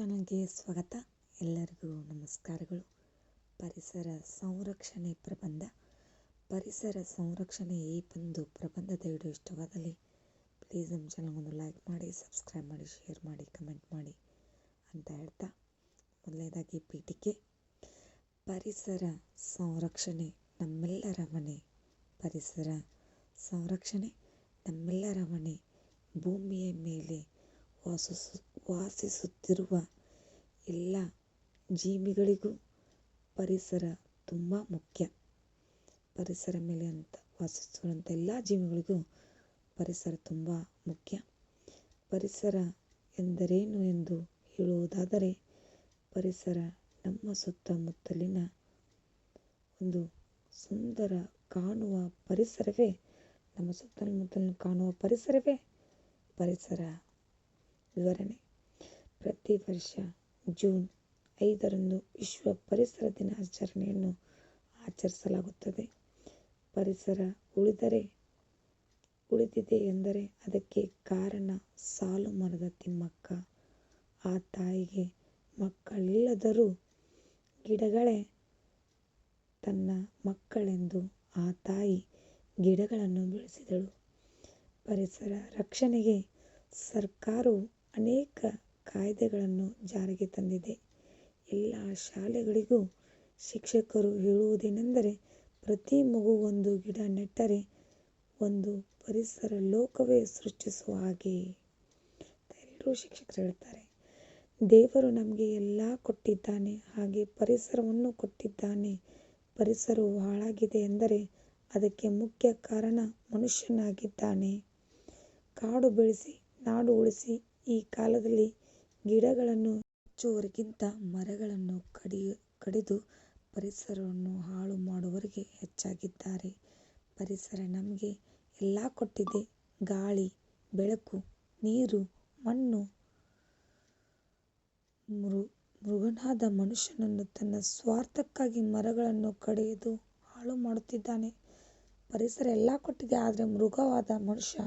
ಚಾನಲ್ಗೆ ಸ್ವಾಗತ. ಎಲ್ಲರಿಗೂ ನಮಸ್ಕಾರಗಳು. ಪರಿಸರ ಸಂರಕ್ಷಣೆ ಪ್ರಬಂಧ. ಪರಿಸರ ಸಂರಕ್ಷಣೆ ಈ ಒಂದು ಪ್ರಬಂಧದ ವಿಡಿಯೋ ಇಷ್ಟವಾದಲ್ಲಿ ಪ್ಲೀಸ್ ನಮ್ಮ ಚಾನಲ್ಗೊಂದು ಲೈಕ್ ಮಾಡಿ ಸಬ್ಸ್ಕ್ರೈಬ್ ಮಾಡಿ ಶೇರ್ ಮಾಡಿ ಕಮೆಂಟ್ ಮಾಡಿ ಅಂತ ಹೇಳ್ತಾ ಮೊದಲನೇದಾಗಿ ಪೀಠಿಕೆ. ಪರಿಸರ ಸಂರಕ್ಷಣೆ ನಮ್ಮೆಲ್ಲರ ಮನೆ. ಪರಿಸರ ಸಂರಕ್ಷಣೆ ನಮ್ಮೆಲ್ಲರ ಮನೆ. ಭೂಮಿಯ ಮೇಲೆ ವಾಸಿಸು ವಾಸಿಸುತ್ತಿರುವ ಎಲ್ಲ ಜೀವಿಗಳಿಗೂ ಪರಿಸರ ತುಂಬ ಮುಖ್ಯ. ಪರಿಸರ ಮೇಲೆ ಅಂತ ವಾಸಿಸುವಂಥ ಎಲ್ಲ ಜೀವಿಗಳಿಗೂ ಪರಿಸರ ತುಂಬ ಮುಖ್ಯ. ಪರಿಸರ ಎಂದರೇನು ಎಂದು ಹೇಳುವುದಾದರೆ, ಪರಿಸರ ನಮ್ಮ ಸುತ್ತಮುತ್ತಲಿನ ಒಂದು ಸುಂದರ ಕಾಣುವ ಪರಿಸರವೇ, ನಮ್ಮ ಸುತ್ತಮುತ್ತಲಿನ ಕಾಣುವ ಪರಿಸರವೇ ಪರಿಸರ. ವಿವರಣೆ. ಪ್ರತಿ ವರ್ಷ ಜೂನ್ ಐದರಂದು ವಿಶ್ವ ಪರಿಸರ ದಿನಾಚರಣೆಯನ್ನು ಆಚರಿಸಲಾಗುತ್ತದೆ. ಪರಿಸರ ಉಳಿದರೆ, ಉಳಿದಿದೆ ಎಂದರೆ ಅದಕ್ಕೆ ಕಾರಣ ಸಾಲು ಮರದ ತಿಮ್ಮಕ್ಕ. ಆ ತಾಯಿಗೆ ಮಕ್ಕಳಿಲ್ಲದರೂ ಗಿಡಗಳೇ ತನ್ನ ಮಕ್ಕಳೆಂದು ಆ ತಾಯಿ ಗಿಡಗಳನ್ನು ಬೆಳೆಸಿದಳು. ಪರಿಸರ ರಕ್ಷಣೆಗೆ ಸರ್ಕಾರವು ಅನೇಕ ಕಾಯ್ದೆಗಳನ್ನು ಜಾರಿಗೆ ತಂದಿದೆ. ಎಲ್ಲ ಶಾಲೆಗಳಿಗೂ ಶಿಕ್ಷಕರು ಹೇಳುವುದೇನೆಂದರೆ, ಪ್ರತಿ ಮಗು ಒಂದು ಗಿಡ ನೆಟ್ಟರೆ ಒಂದು ಪರಿಸರ ಲೋಕವೇ ಸೃಷ್ಟಿಸುವ ಹಾಗೆ. ಎಲ್ಲರೂ ಶಿಕ್ಷಕರು ಹೇಳ್ತಾರೆ, ದೇವರು ನಮಗೆ ಎಲ್ಲ ಕೊಟ್ಟಿದ್ದಾನೆ, ಹಾಗೆ ಪರಿಸರವನ್ನು ಕೊಟ್ಟಿದ್ದಾನೆ. ಪರಿಸರವು ಹಾಳಾಗಿದೆ ಎಂದರೆ ಅದಕ್ಕೆ ಮುಖ್ಯ ಕಾರಣ ಮನುಷ್ಯನಾಗಿದ್ದಾನೆ. ಕಾಡು ಬೆಳೆಸಿ, ನಾಡು ಉಳಿಸಿ, ಈ ಕಾಲದಲ್ಲಿ ಗಿಡಗಳನ್ನು ಹೆಚ್ಚುವರಿಗಿಂತ ಮರಗಳನ್ನು ಕಡಿ, ಕಡಿದು ಪರಿಸರವನ್ನು ಹಾಳು ಮಾಡುವವರಿಗೆ ಹೆಚ್ಚಾಗಿದ್ದಾರೆ. ಪರಿಸರ ನಮಗೆ ಎಲ್ಲ ಕೊಟ್ಟಿದೆ. ಗಾಳಿ, ಬೆಳಕು, ನೀರು, ಮಣ್ಣು. ಮೃ, ಮೃಗನಾದ ಮನುಷ್ಯನನ್ನು ತನ್ನ ಸ್ವಾರ್ಥಕ್ಕಾಗಿ ಮರಗಳನ್ನು ಕಡಿದು ಹಾಳು ಮಾಡುತ್ತಿದ್ದಾನೆ. ಪರಿಸರ ಎಲ್ಲ ಕೊಟ್ಟಿದೆ, ಆದರೆ ಮೃಗವಾದ ಮನುಷ್ಯ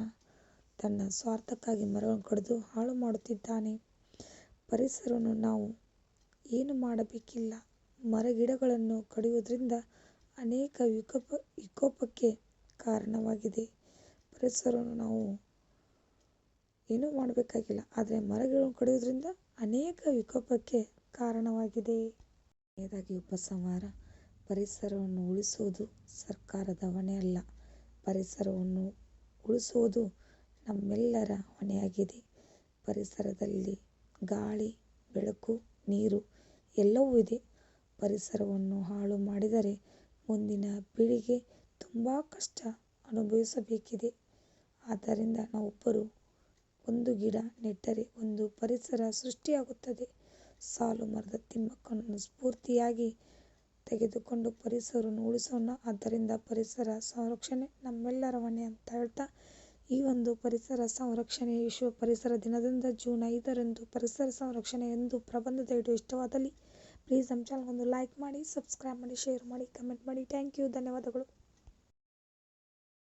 ತನ್ನ ಸ್ವಾರ್ಥಕ್ಕಾಗಿ ಮರಗಳನ್ನು ಕಡಿದು ಹಾಳು ಮಾಡುತ್ತಿದ್ದಾನೆ. ಪರಿಸರವನ್ನು ನಾವು. ಏನು ಮಾಡಬೇಕಿಲ್ಲ. ಮರಗಿಡಗಳನ್ನು ಕಡಿಯೋದ್ರಿಂದ ಅನೇಕ ವಿಕೋಪ, ವಿಕೋಪಕ್ಕೆ ಕಾರಣವಾಗಿದೆ. ಪರಿಸರವನ್ನು ನಾವು. ಏನೂ ಮಾಡಬೇಕಾಗಿಲ್ಲ. ಆದರೆ ಮರಗಿಡಗಳನ್ನು ಕಡಿಯೋದ್ರಿಂದ ಅನೇಕ ವಿಕೋಪಕ್ಕೆ ಕಾರಣವಾಗಿದೆ. ಕೊನೆಯದಾಗಿ ಉಪಸಂಹಾರ. ಪರಿಸರವನ್ನು ಉಳಿಸುವುದು ಸರ್ಕಾರದ ಹೊಣೆ ಅಲ್ಲ ಪರಿಸರವನ್ನು ಉಳಿಸುವುದು ನಮ್ಮೆಲ್ಲರ ಹೊಣೆಯಾಗಿದೆ. ಪರಿಸರದಲ್ಲಿ ಗಾಳಿ, ಬೆಳಕು, ನೀರು ಎಲ್ಲವೂ ಇದೆ. ಪರಿಸರವನ್ನು ಹಾಳು ಮಾಡಿದರೆ ಮುಂದಿನ ಪೀಳಿಗೆ ತುಂಬ ಕಷ್ಟ ಅನುಭವಿಸಬೇಕಿದೆ. ಆದ್ದರಿಂದ ನಾವೊಬ್ಬರು ಒಂದು ಗಿಡ ನೆಟ್ಟರೆ ಒಂದು ಪರಿಸರ ಸೃಷ್ಟಿಯಾಗುತ್ತದೆ. ಸಾಲು ಮರದ ತಿಮ್ಮಕ್ಕನನ್ನು ಸ್ಫೂರ್ತಿಯಾಗಿ ತೆಗೆದುಕೊಂಡು ಪರಿಸರವನ್ನು ಉಳಿಸೋಣ. ಆದ್ದರಿಂದ ಪರಿಸರ ಸಂರಕ್ಷಣೆ ನಮ್ಮೆಲ್ಲರ ಹೊಣೆ ಅಂತ ಹೇಳ್ತಾ ಈ ಒಂದು ಪರಿಸರ ಸಂರಕ್ಷಣೆ ವಿಶ್ವ ಪರಿಸರ ದಿನದಿಂದ ಜೂನ್ ಐದರಂದು ಪರಿಸರ ಸಂರಕ್ಷಣೆ ಎಂದು ಪ್ರಬಂಧದ ವಿಡಿಯೋ ಇಷ್ಟವಾದಲ್ಲಿ ಪ್ಲೀಸ್ ನಮ್ಮ ಒಂದು ಲೈಕ್ ಮಾಡಿ ಸಬ್ಸ್ಕ್ರೈಬ್ ಮಾಡಿ ಶೇರ್ ಮಾಡಿ ಕಮೆಂಟ್ ಮಾಡಿ. ಥ್ಯಾಂಕ್ ಯು ಧನ್ಯವಾದಗಳು.